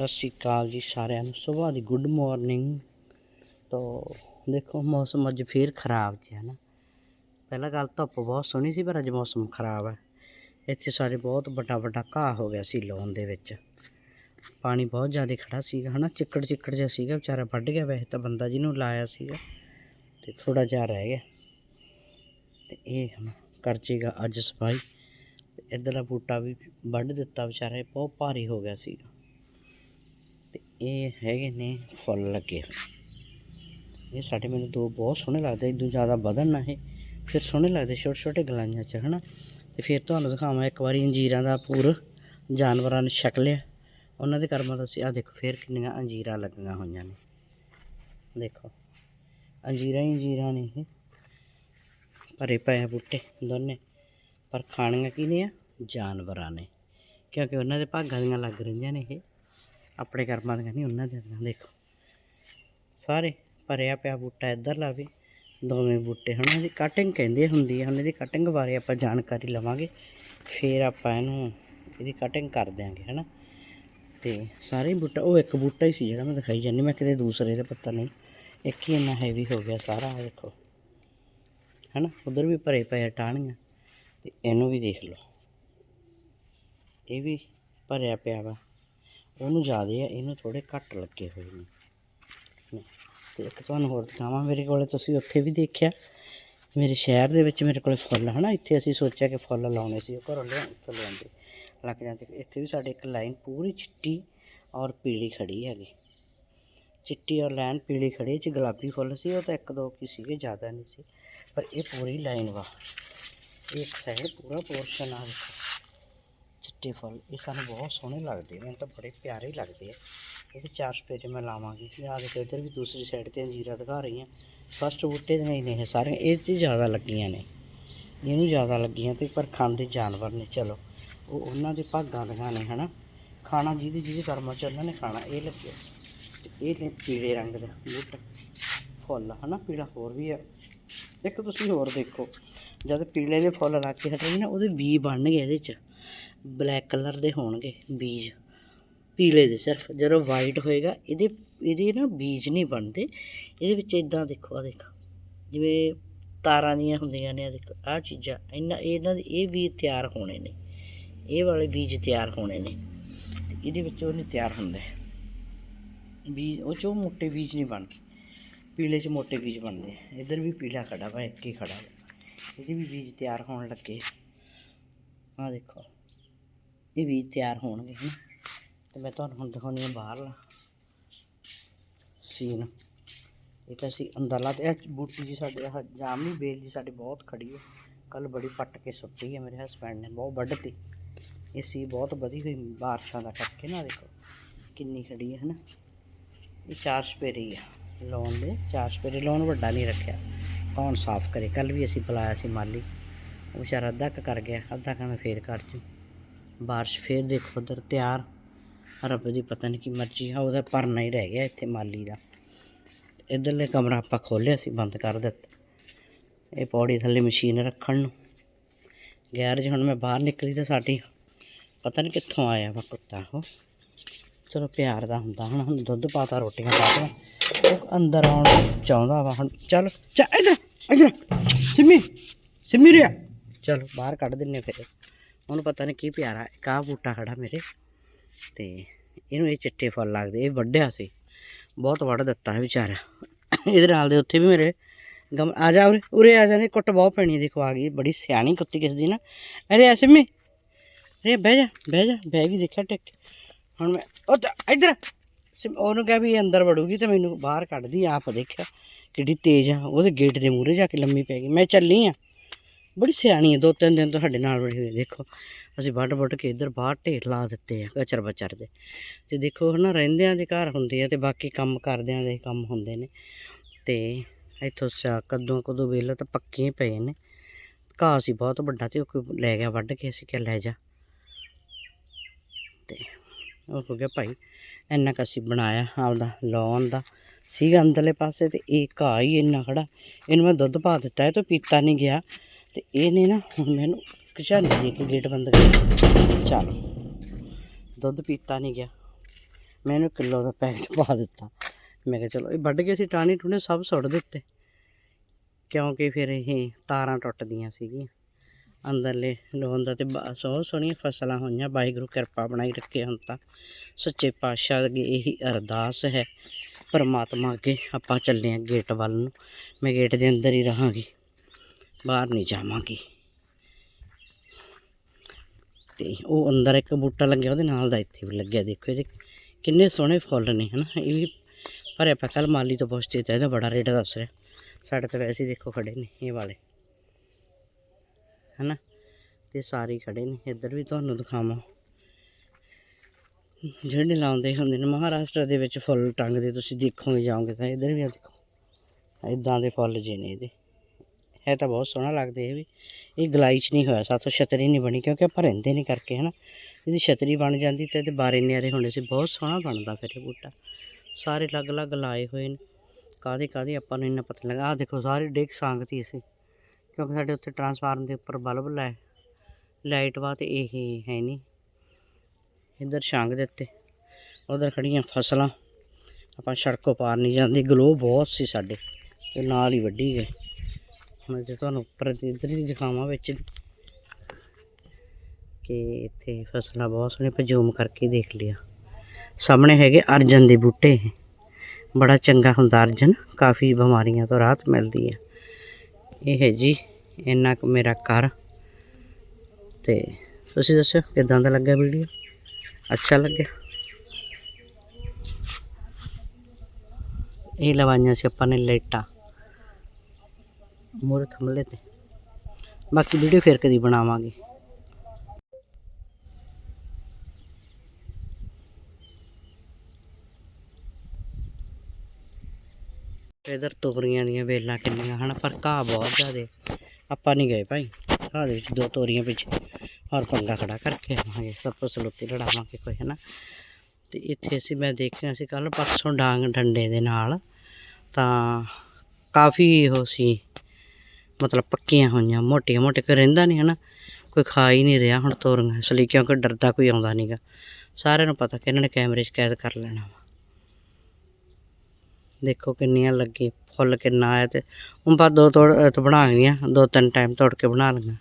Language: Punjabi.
ਸਤਿ ਸ਼੍ਰੀ ਅਕਾਲ ਜੀ ਸਾਰਿਆਂ ਨੂੰ। ਸਵੇਰ ਦੀ ਗੁੱਡ ਮਾਰਨਿੰਗ ਤੋ ਦੇਖੋ, ਮੌਸਮ ਅੱਜ ਫੇਰ ਖਰਾਬ ਜਿਹਾ ਨਾ। ਪਹਿਲਾਂ ਗੱਲ ਧੁੱਪ ਬਹੁਤ ਸੋਹਣੀ ਸੀ, ਪਰ ਅੱਜ ਮੌਸਮ ਖਰਾਬ ਹੈ ਇੱਥੇ ਸਾਰੇ ਬਹੁਤ ਵੱਡਾ ਵੱਡਾ ਘਾਹ ਹੋ ਗਿਆ ਸੀ ਲੋਨ ਦੇ ਵਿੱਚ। ਪਾਣੀ ਬਹੁਤ ਜ਼ਿਆਦਾ ਖੜਾ ਸੀਗਾ, ਹਨਾ? ਚਿੱਕੜ ਚਿੱਕੜ ਜਿਹਾ ਸੀਗਾ, ਵਿਚਾਰਾ ਵੱਢ ਗਿਆ। ਵੈਸੇ ਤਾਂ ਬੰਦਾ ਜਿਹਨੂੰ ਲਾਇਆ ਸੀਗਾ, ਤੇ ਥੋੜਾ ਜਿਹਾ ਰਹਿ ਗਿਆ। ਤੇ ਇਹ ਹੁਣ ਕਰ ਜੇਗਾ ਅੱਜ ਸਫ਼ਾਈ। ਤੇ ਇੱਧਰਲਾ ਬੂਟਾ ਵੀ ਵੱਢ ਦਿੱਤਾ ਵਿਚਾਰਾ ਬਹੁਤ ਭਾਰੀ ਹੋ ਗਿਆ ਸੀਗਾ। ਇਹ ਹੈਗੇ ਨੇ ਫੁੱਲ ਲੱਗੇ। ਇਹ ਸਾਡੇ ਮੈਨੂੰ ਦੋ ਬਹੁਤ ਸੋਹਣੇ ਲੱਗਦੇ ਇਦੋਂ ਜ਼ਿਆਦਾ ਵਧਣ ਨਾ ਇਹ। ਫਿਰ ਸੋਹਣੇ ਲੱਗਦੇ ਛੋਟੇ ਛੋਟੇ ਗਲਾਈਆਂ 'ਚ, ਹਨਾ? ਤੇ ਫਿਰ ਤੁਹਾਨੂੰ ਦਿਖਾਵਾਂ, ਇੱਕ ਵਾਰੀ ਅੰਜੀਰਾਂ ਦਾ ਪੂਰ ਜਾਨਵਰਾਂ ਨੇ ਛਕ ਲਿਆ। ਉਹਨਾਂ ਦੇ ਕਰਮਾਂ ਦਾ ਸੀ ਆ ਦੇਖੋ, ਫਿਰ ਕਿੰਨੀਆਂ ਅੰਜੀਰਾਂ ਲੱਗੀਆਂ ਹੋਈਆਂ ਨੇ। ਦੇਖੋ, ਅੰਜੀਰਾਂ ਹੀ ਅੰਜੀਰਾਂ ਨੇ ਇਹ। ਭਰੇ ਪਏ ਬੂਟੇ ਦੋਨੇ, ਪਰ ਖਾਣੀਆਂ ਕਿਹਨੇ ਆ ਜਾਨਵਰਾਂ ਨੇ। ਕਿਉਂਕਿ ਉਹਨਾਂ ਦੇ ਭਾਗਾਂ ਦੀਆਂ ਲੱਗ ਰਹੀਆਂ ਨੇ ਇਹ। ਆਪਣੇ ਕਰਮਾਂ ਦੀਆਂ ਨਹੀਂ ਉਹਨਾਂ ਦੀਆਂ ਦੇਖੋ। ਸਾਰੇ ਭਰਿਆ ਪਿਆ ਬੂਟਾ ਇੱਧਰ ਲਾ ਵੀ, ਦੋਵੇਂ ਬੂਟੇ ਹੁਣ ਇਹਦੀ ਕਟਿੰਗ ਕਹਿੰਦੇ ਹੁੰਦੀ ਹੈ ਹੁਣ ਇਹਦੀ ਕਟਿੰਗ ਬਾਰੇ ਆਪਾਂ ਜਾਣਕਾਰੀ ਲਵਾਂਗੇ, ਫਿਰ ਆਪਾਂ ਇਹਨੂੰ, ਇਹਦੀ ਕਟਿੰਗ ਕਰ ਦਿਆਂਗੇ ਹਨਾ। ਤੇ ਸਾਰੇ ਬੂਟਾ, ਉਹ ਇੱਕ ਬੂਟਾ ਹੀ ਸੀ ਜਿਹੜਾ ਮੈਂ ਦਿਖਾਈ ਜਾਂਦੀ, ਮੈਂ ਕਿਤੇ ਦੂਸਰੇ ਦਾ ਪਤਾ ਨਹੀਂ, ਇੱਕ ਹੀ ਇੰਨਾ ਹੈਵੀ ਹੋ ਗਿਆ ਸਾਰਾ, ਆਹ ਦੇਖੋ। ਹਨਾ, ਉਧਰ ਵੀ ਭਰੇ ਪਏ ਆ ਟਾਹਣੀਆਂ, ਤੇ ਇਹਨੂੰ ਵੀ ਦੇਖ ਲਓ। ਇਹ ਵੀ ਭਰਿਆ ਪਿਆ ਵਾ। ਉਹਨੂੰ ਜ਼ਿਆਦੇ ਆ, ਇਹਨੂੰ ਥੋੜੇ ਘੱਟ ਲੱਗੇ ਹੋਏ ਨੇ। ਨੇ। ਤੇ ਇੱਕ ਤੁਹਾਨੂੰ ਹੋਰ ਦਿਖਾਵਾਂ, ਮੇਰੇ ਕੋਲੇ ਤੁਸੀਂ ਉੱਥੇ ਵੀ ਦੇਖਿਆ, ਮੇਰੇ ਸ਼ਹਿਰ ਦੇ ਵਿੱਚ ਮੇਰੇ ਕੋਲੇ ਫੁੱਲ, ਹਨਾ? ਇੱਥੇ ਅਸੀਂ ਸੋਚਿਆ ਕਿ ਫੁੱਲ ਲਾਉਣੇ ਸੀ, ਉਹ ਘਰੋਂ ਲਿਆ ਉੱਥੋਂ ਲਿਆਂਦੇ ਲੱਗ ਜਾਂਦੇ ਇੱਥੇ ਵੀ ਸਾਡੇ ਇੱਕ ਲਾਈਨ ਪੂਰੀ ਚਿੱਟੀ ਔਰ ਪੀਲੀ ਖੜੀ ਹੈਗੀ। ਚਿੱਟੀ ਔਰ ਲਾਈਨ ਪੀਲੀ ਖੜੀ 'ਚ ਗੁਲਾਬੀ ਫੁੱਲ ਸੀ, ਉਹ ਤਾਂ ਇੱਕ ਦੋ ਕੀ ਸੀਗੇ, ਜ਼ਿਆਦਾ ਨਹੀਂ ਸੀ, ਪਰ ਇਹ ਪੂਰੀ ਲਾਈਨ ਵਾ। ਇਹ ਇੱਕ ਸਾਈਡ ਪੂਰਾ ਪੋਰਸ਼ਨ ਆ। ਦੇਖੋ ਚਿੱਟੇ ਫੁੱਲ, ਇਹ ਸਾਨੂੰ ਬਹੁਤ ਸੋਹਣੇ ਲੱਗਦੇ ਨੇ ਮੈਨੂੰ ਤਾਂ ਬੜੇ ਪਿਆਰੇ ਲੱਗਦੇ ਆ। ਇਹਦੇ ਚਾਰ ਸਪੇਰੇ ਮੈਂ ਲਾਵਾਂਗੀ। ਆ ਦੇਖੋ, ਇੱਧਰ ਵੀ ਦੂਸਰੀ ਸਾਈਡ ਤੇ ਅੰਜੀਰਾ ਦਿਖਾ ਰਹੀ ਹਾਂ ਫਸਟ ਬੂਟੇ ਦੇ ਨਹੀਂ ਨੇ ਇਹ ਸਾਰੇ, ਇਹ 'ਚ ਜ਼ਿਆਦਾ ਲੱਗੀਆਂ ਨੇ। ਇਹਨੂੰ ਜ਼ਿਆਦਾ ਲੱਗੀਆਂ ਤੇ ਪਰ ਖਾਂਦੇ ਜਾਨਵਰ ਨੇ, ਚਲੋ। ਉਹ ਉਹਨਾਂ ਦੇ ਭਾਗਾਂ ਦੀਆਂ ਨੇ, ਹਨਾ। ਖਾਣਾ ਜਿਹਦੇ ਜਿਹਦੇ ਕਰਮਾਂ ਚ ਉਹਨਾਂ ਨੇ ਖਾਣਾ, ਇਹ ਲੱਗਿਆ ਤੇ ਇਹ ਨੇ ਪੀਲੇ ਰੰਗ ਦਾ ਬੂਟ, ਫੁੱਲ, ਹਨਾ। ਪੀਲਾ ਹੋਰ ਵੀ ਆ। ਇੱਕ ਤੁਸੀਂ ਹੋਰ ਦੇਖੋ, ਜਦ ਪੀਲੇ ਦੇ ਫੁੱਲ ਲੱਗ ਕੇ ਹਟਣਗੇ ਨਾ, ਉਹਦੇ ਬੀ ਬਣਨਗੇ ਇਹਦੇ ਚ। ਬਲੈਕ ਕਲਰ ਦੇ ਹੋਣਗੇ ਬੀਜ। ਪੀਲੇ ਦੇ ਸਿਰਫ। ਜਦੋਂ ਵਾਈਟ ਹੋਏਗਾ, ਇਹਦੇ ਇਹਦੇ ਨਾ ਬੀਜ ਨਹੀਂ ਬਣਦੇ। ਇਹਦੇ ਵਿੱਚ ਇਦਾਂ ਦੇਖੋ ਆ ਦੇਖੋ। ਜਿਵੇਂ ਤਾਰਾਂ ਦੀਆਂ ਹੁੰਦੀਆਂ ਨੇ ਆ ਦੇਖੋ ਆ ਚੀਜ਼ਾਂ। ਇਹਨਾਂ ਇਹਨਾਂ ਦੇ, ਇਹ ਵੀ ਤਿਆਰ ਹੋਣੇ ਨੇ। ਇਹ ਵਾਲੇ ਬੀਜ ਤਿਆਰ ਹੋਣੇ ਨੇ। ਤੇ ਇਹਦੇ ਵਿੱਚ ਉਹ ਨਹੀਂ ਤਿਆਰ ਹੁੰਦੇ। ਬੀਜ, ਉਹ ਚੋਂ ਮੋਟੇ ਬੀਜ ਨਹੀਂ ਬਣਦੇ। ਪੀਲੇ ਚ ਮੋਟੇ ਬੀਜ ਬਣਦੇ ਆ। ਇੱਧਰ ਵੀ ਪੀਲਾ ਖੜਾ ਵਾ, ਇੱਕ ਹੀ ਖੜਾ ਇਹਦੇ ਵੀ ਬੀਜ ਤਿਆਰ ਹੋਣ ਲੱਗੇ। ਆ ਦੇਖੋ। ਇਹ ਵੀ ਤਿਆਰ ਹੋਣਗੇ, ਹਨਾ? ਤੇ ਮੈਂ ਤੁਹਾਨੂੰ ਹੁਣ ਦਿਖਾਉਣੀ ਆ ਬਾਹਰਲਾ ਸੀਨ ਇਹ ਤਾਂ ਅਸੀਂ ਅੰਦਰਲਾ ਤੇ ਇਹ ਬੂਟੀ ਜੀ ਸਾਡੇ, ਆਹ ਜਾਮਨੀ ਬੇਲ ਜੀ ਸਾਡੀ ਬਹੁਤ ਖੜੀ ਹੈ। ਕੱਲ ਬੜੀ ਪੱਟ ਕੇ ਸੁੱਟੀ ਹੈ ਮੇਰੇ ਹਸਬੈਂਡ ਨੇ, ਬਹੁਤ ਵੱਢਤੀ। ਇਹ ਸੀ ਬਹੁਤ ਵਧੀ ਹੋਈ ਬਾਰਿਸ਼ਾਂ ਦਾ ਕਰਕੇ ਨਾ, ਦੇਖੋ ਕਿੰਨੀ ਖੜੀ ਹੈ, ਹਨਾ? ਇਹ ਚਾਰ ਸਪੇਰੇ ਆ ਲੋਨ ਦੇ। ਚਾਰ ਸਪੇਰੇ ਲਾਉਣ ਵੱਡਾ ਨਹੀਂ ਰੱਖਿਆ। ਕੌਣ ਸਾਫ਼ ਕਰੇ? ਕੱਲ ਵੀ ਅਸੀਂ ਬੁਲਾਇਆ ਸੀ ਮਾਲੀ। ਉਹ ਵਿਚਾਰਾ ਅੱਧਾ ਕੁ ਕਰ ਗਿਆ, ਅੱਧਾ ਕੁ ਮੈਂ ਫੇਰ ਕਰ ਜੂ ਬਾਰਿਸ਼ ਫੇਰ ਦੇਖੋ ਉਧਰ ਤਿਆਰ ਰੱਬ ਦੀ ਪਤਾ ਨਹੀਂ ਕੀ ਮਰਜ਼ੀ ਆ ਉਹਦਾ ਭਰਨਾ ਹੀ ਰਹਿ ਗਿਆ ਇੱਥੇ ਮਾਲੀ ਦਾ ਇਧਰਲੇ ਕਮਰਾ ਆਪਾਂ ਖੋਲ੍ਹਿਆ ਸੀ ਬੰਦ ਕਰ ਦਿੱਤਾ ਇਹ ਪੌੜੀ ਥੱਲੇ ਮਸ਼ੀਨ ਰੱਖਣ ਨੂੰ ਗੈਰਜ ਹੁਣ ਮੈਂ ਬਾਹਰ ਨਿਕਲੀ ਤਾਂ ਸਾਡੀ ਪਤਾ ਨਹੀਂ ਕਿੱਥੋਂ ਆਇਆ ਵਾ ਕੁੱਤਾ ਉਹ ਚਲੋ ਪਿਆਰ ਦਾ ਹੁੰਦਾ ਹੁਣ ਹੁਣ ਦੁੱਧ ਪਾਤਾ ਰੋਟੀਆਂ ਪਾਤੀਆਂ ਉਹ ਅੰਦਰ ਆਉਣ ਚਾਹੁੰਦਾ ਵਾ ਹੁਣ ਚੱਲ ਚਾ ਇੱਧਰ ਇੱਧਰ ਸਿੰਮੀ ਸਿੰਮੀ ਰਿਆ ਚਲੋ ਬਾਹਰ ਕੱਢ ਦਿੰਨੇ ਫਿਰ ਉਹਨੂੰ ਪਤਾ ਨਹੀਂ ਕੀ ਪਿਆਰਾ ਇੱਕ ਆਹ ਬੂਟਾ ਖੜਾ ਮੇਰੇ। ਤੇ ਇਹਨੂੰ ਇਹ ਚਿੱਟੇ ਫਲ ਲੱਗਦੇ, ਇਹ ਵੱਢਿਆ ਸੀ। ਬਹੁਤ ਵੱਢ ਦਿੱਤਾ ਹੈ ਵਿਚਾਰਾ। ਇਹਦੇ ਨਾਲ ਦੇ ਉੱਥੇ ਵੀ ਮੇਰੇ ਗਮ, ਆ ਜਾ ਉਰੇ ਉਰੇ ਆ ਜਾਨੇ ਕੁੱਟ ਬਹੁਤ ਪੈਣੀ ਦੇਖੋ ਆ ਗਈ। ਬੜੀ ਸਿਆਣੀ ਕੁੱਤੀ ਕਿਸ ਦੀ ਨਾ। ਅਰੇ ਆ ਸਿੰਮੀ ਅਰੇ ਬਹਿ ਜਾ ਬਹਿ ਜਾ, ਬਹਿ ਗਈ, ਦੇਖਿਆ ਟਿਕ। ਹੁਣ ਮੈਂ, ਉਹ ਇੱਧਰ। ਸਿਮ- ਉਹਨੂੰ ਕਿਹਾ ਵੀ ਇਹ ਅੰਦਰ ਵੜੂਗੀ ਤੇ ਮੈਨੂੰ ਬਾਹਰ ਕੱਢਦੀ, ਆਪ ਦੇਖਿਆ ਕਿੱਡੀ ਤੇਜ਼ ਆ। ਉਹਦੇ ਗੇਟ ਦੇ ਮੂਹਰੇ ਜਾ ਕੇ ਲੰਮੀ ਪੈ ਗਈ। ਮੈਂ ਚੱਲੀ ਆ। ਬੜੀ ਸਿਆਣੀ ਹੈ ਦੋ ਤਿੰਨ ਦਿਨ ਤੋਂ ਸਾਡੇ ਨਾਲ ਬੜੀ ਹੋਈ ਦੇਖੋ। ਅਸੀਂ ਵੱਢ ਵੱਢ ਕੇ ਇੱਧਰ ਬਾਹਰ ਢੇਰ ਲਾ ਦਿੱਤੇ ਆ ਕਚਰ ਬਚਰ ਦੇ। ਤੇ ਦੇਖੋ, ਹਨਾ, ਰਹਿੰਦਿਆਂ ਦੇ ਘਰ ਹੁੰਦੇ ਆ ਤੇ ਬਾਕੀ ਕੰਮ ਕਰਦਿਆਂ ਦੇ ਕੰਮ ਹੁੰਦੇ ਨੇ। ਤੇ ਇੱਥੋਂ ਸਾ, ਕਦੋਂ ਕਦੋਂ ਵੇਲੇ ਤਾਂ ਪੱਕੇ ਪਏ ਨੇ। ਘਾਹ ਸੀ ਬਹੁਤ ਵੱਡਾ ਤੇ ਉਹ ਕੋਈ ਲੈ ਗਿਆ, ਵੱਢ ਕੇ ਅਸੀਂ ਕਿਹਾ ਲੈ ਜਾ। ਤੇ ਉਹ ਹੋ ਗਿਆ ਭਾਈ, ਇੰਨਾ ਕੁ ਅਸੀਂ ਬਣਾਇਆ ਆਪਦਾ, ਲਾਉਣ ਦਾ। ਸੀਗਾ ਅੰਦਰਲੇ ਪਾਸੇ ਤੇ ਇਹ ਘਾਹ ਹੀ ਇੰਨਾ ਖੜਾ। ਇਹਨੂੰ ਮੈਂ ਦੁੱਧ ਪਾ ਦਿੱਤਾ, ਇਹ ਤੋਂ ਪੀਤਾ ਨਹੀਂ ਗਿਆ। ਤੇ ਇਹਨੇ ਨਾ ਹੁਣ ਮੈਨੂੰ ਕਿਚਨ ਦੇ ਕੇ ਗੇਟ ਬੰਦ ਕਰ। ਚਲੋ, ਦੁੱਧ ਪੀਤਾ ਨਹੀਂ ਗਿਆ। ਮੈਨੂੰ ਕਿਲੋ ਦਾ ਪੈਕਟ ਪਾ ਦਿੱਤਾ। ਮੈਂ ਕਿਹਾ ਚਲੋ, ਇਹ ਵੱਢ ਕੇ ਅਸੀਂ ਟਾਣੀ ਟੂਣੇ ਸਭ ਸੁੱਟ ਦਿੱਤੇ। ਕਿਉਂਕਿ ਫਿਰ ਇਹ ਤਾਰਾਂ ਟੁੱਟਦੀਆਂ ਸੀਗੀਆਂ। ਅੰਦਰਲੇ ਲੋਨ ਦਾ ਤੇ ਬਹੁਤ ਸੋਹਣੀਆਂ ਫਸਲਾਂ ਹੋਈਆਂ। ਵਾਹਿਗੁਰੂ ਕਿਰਪਾ ਬਣਾਈ ਰੱਖੇ ਹੁਣ ਤਾਂ। ਸੱਚੇ ਪਾਤਸ਼ਾਹ ਅੱਗੇ ਇਹੀ ਅਰਦਾਸ ਹੈ। ਪਰਮਾਤਮਾ ਅੱਗੇ ਆਪਾਂ ਚੱਲੇ ਆ ਗੇਟ ਵੱਲ ਨੂੰ। ਮੈਂ ਗੇਟ ਦੇ ਅੰਦਰ ਹੀ ਰਹਾਂਗੀ। ਬਾਹਰ ਨਹੀਂ ਜਾਵਾਂਗੀ। ਤੇ ਉਹ ਅੰਦਰ ਇੱਕ ਬੂਟਾ ਲੱਗਿਆ, ਉਹਦੇ ਨਾਲ ਦਾ ਇੱਥੇ ਵੀ ਲੱਗਿਆ। ਦੇਖੋ ਇਹਦੇ ਕਿੰਨੇ ਸੋਹਣੇ ਫੁੱਲ ਨੇ, ਹਨਾ? ਇਹ ਵੀ ਭਰਿਆ ਪਿਆ ਕੱਲ ਮਾਲੀ ਤੋਂ ਪੁੱਛਦੇ ਤਾਂ ਇਹਦਾ ਬੜਾ ਰੇਟ ਦੱਸ ਰਿਹਾ। ਸਾਡੇ ਤਾਂ ਵੈਸੇ ਦੇਖੋ ਖੜੇ ਨੇ ਇਹ ਵਾਲੇ। ਹਨਾ? ਤੇ ਸਾਰੇ ਹੀ ਖੜੇ ਨੇ, ਇੱਧਰ ਵੀ ਤੁਹਾਨੂੰ ਦਿਖਾਵਾਂ। ਜਿਹੜੇ ਲਾਉਂਦੇ ਹੁੰਦੇ ਨੇ, ਮਹਾਰਾਸ਼ਟਰ ਦੇ ਵਿੱਚ ਫੁੱਲ ਟੰਗਦੇ, ਤੁਸੀਂ ਦੇਖੋਗੇ, ਜਾਓਗੇ ਤਾਂ ਇੱਧਰ ਵੀ ਆ ਦੇਖੋ। ਇਦਾਂ ਦੇ ਫੁੱਲ ਜੇ ਨੇ ਇਹਦੇ। ਇਹ ਤਾਂ ਬਹੁਤ ਸੋਹਣਾ ਲੱਗਦਾ ਇਹ ਵੀ। ਇਹ ਗਲਾਈ 'ਚ ਨਹੀਂ ਹੋਇਆ, ਸਾਥੋਂ ਛਤਰੀ ਨਹੀਂ ਬਣੀ ਕਿਉਂਕਿ ਆਪਾਂ ਰਹਿੰਦੇ ਨਹੀਂ ਕਰਕੇ, ਹਨਾ। ਇਹਦੀ ਛਤਰੀ ਬਣ ਜਾਂਦੀ ਤੇ ਇਹਦੇ ਬਾਰੇ ਨਿਆਰੇ ਹੁੰਦੇ ਸੀ, ਬਹੁਤ ਸੋਹਣਾ ਬਣਦਾ ਫਿਰ ਇਹ ਬੂਟਾ। ਸਾਰੇ ਅਲੱਗ-ਅਲੱਗ ਲਾਏ ਹੋਏ ਨੇ ਕਾਦੇ ਕਾਦੇ ਆਪਾਂ ਨੂੰ ਇੰਨਾ ਪਤਾ ਲੱਗਾ। ਆਹ ਦੇਖੋ, ਸਾਰੇ ਡਿੱਗ ਸੰਗਤੀ ਸੀ, ਕਿਉਂਕਿ ਸਾਡੇ ਉੱਤੇ ਟਰਾਂਸਫਾਰਮ ਦੇ ਉੱਪਰ ਬਲਬ ਲਾਏ ਲਾਈਟ ਵਾ ਤੇ ਇਹ ਹੈ ਨਹੀਂ। ਇੱਧਰ ਛਾਂਗ ਦੇ ਉੱਤੇ, ਉਧਰ ਖੜੀਆਂ ਫਸਲਾਂ। ਆਪਾਂ ਸੜਕੋਂ ਪਾਰ ਨਹੀਂ ਜਾਂਦੀ ਗਲੋ ਬਹੁਤ ਸੀ ਸਾਡੇ, ਤੇ ਨਾਲ ਹੀ ਵੱਢੀ ਗਏ। ਹੁਣ ਜੇ ਤੁਹਾਨੂੰ ਉੱਪਰ ਦੀ ਇੱਧਰ ਦੀ ਦਿਖਾਵਾਂ ਵਿੱਚ। ਕਿ ਇੱਥੇ ਫਸਲਾਂ ਬਹੁਤ ਸੋਹਣੇ ਪਜੂਮ ਕਰਕੇ ਦੇਖ ਲਿਆ। ਸਾਹਮਣੇ ਹੈਗੇ ਅਰਜਨ ਦੇ ਬੂਟੇ। ਬੜਾ ਚੰਗਾ ਹੁੰਦਾ ਅਰਜਨ, ਕਾਫੀ ਬਿਮਾਰੀਆਂ ਤੋਂ ਰਾਹਤ ਮਿਲਦੀ ਹੈ ਇਹ ਹੈ ਜੀ, ਇੰਨਾ ਕੁ ਮੇਰਾ ਘਰ। ਤੇ ਤੁਸੀਂ ਦੱਸੋ ਕਿਦਾਂ ਦਾ ਲੱਗਾ ਵੀਡੀਓ ਅੱਛਾ ਲੱਗਿਆ? ਇਹ ਲਵਾਈਆਂ ਸੀ ਆਪਾਂ ਨੇ ਲਾਈਟਾਂ ਮੋਰ ਥੰਮਲੇ ਤੇ। ਬਾਕੀ ਵੀਡੀਓ ਫਿਰ ਕਦੀ ਬਣਾਵਾਂਗੇ। ਇਧਰ ਤੋਰੀਆਂ ਦੀਆਂ ਵੇਲਾਂ ਕਿੰਨੀਆਂ ਹਨ, ਪਰ ਘਾਹ ਬਹੁਤ ਜ਼ਿਆਦੇ। ਆਪਾਂ ਨਹੀਂ ਗਏ ਭਾਈ। ਘਾਹ ਦੇ ਵਿੱਚ ਦੋ ਤੋਰੀਆਂ ਪਿੱਛੇ। ਔਰ ਪੰਗਾ ਖੜਾ ਕਰਕੇ ਆਵਾਂਗੇ। ਸਭ ਤੋਂ ਸਲੋਤੀ ਲੜਾਵਾਂਗੇ ਕੋਈ ਹੈ ਨਾ ਤੇ ਇੱਥੇ ਅਸੀਂ ਮੈਂ ਦੇਖਿਆ ਸੀ ਕੱਲ ਪਰਸੋਂ ਡਾਂਗ ਡੰਡੇ ਦੇ ਨਾਲ। ਤਾਂ ਕਾਫੀ ਉਹ ਸੀ। ਮਤਲਬ ਪੱਕੀਆਂ ਹੋਈਆਂ, ਮੋਟੀਆਂ ਮੋਟੇ ਕੋਈ ਰਹਿੰਦਾ ਨਹੀਂ ਹਨਾ, ਕੋਈ ਖਾ ਹੀ ਨਹੀਂ ਰਿਹਾ ਹੁਣ ਤੋਰੀਆਂ, ਇਸ ਲਈ ਕਿਉਂਕਿ ਡਰਦਾ ਕੋਈ ਆਉਂਦਾ ਨਹੀਂਗਾ ਸਾਰਿਆਂ ਨੂੰ ਪਤਾ ਕਿ ਇਹਨਾਂ ਨੇ ਕੈਮਰੇ 'ਚ ਕੈਦ ਕਰ ਲੈਣਾ ਵਾ। ਦੇਖੋ ਕਿੰਨੀਆਂ ਲੱਗੀ, ਫੁੱਲ ਕਿੰਨਾ ਆਇਆ ਤੇ, ਹੁਣ ਬਾ ਦੋ ਤੋੜ, ਅਹ ਬਣਾ ਗਈਆਂ, ਦੋ ਤਿੰਨ ਟਾਈਮ ਤੋੜ ਕੇ ਬਣਾ ਲਈਆਂ।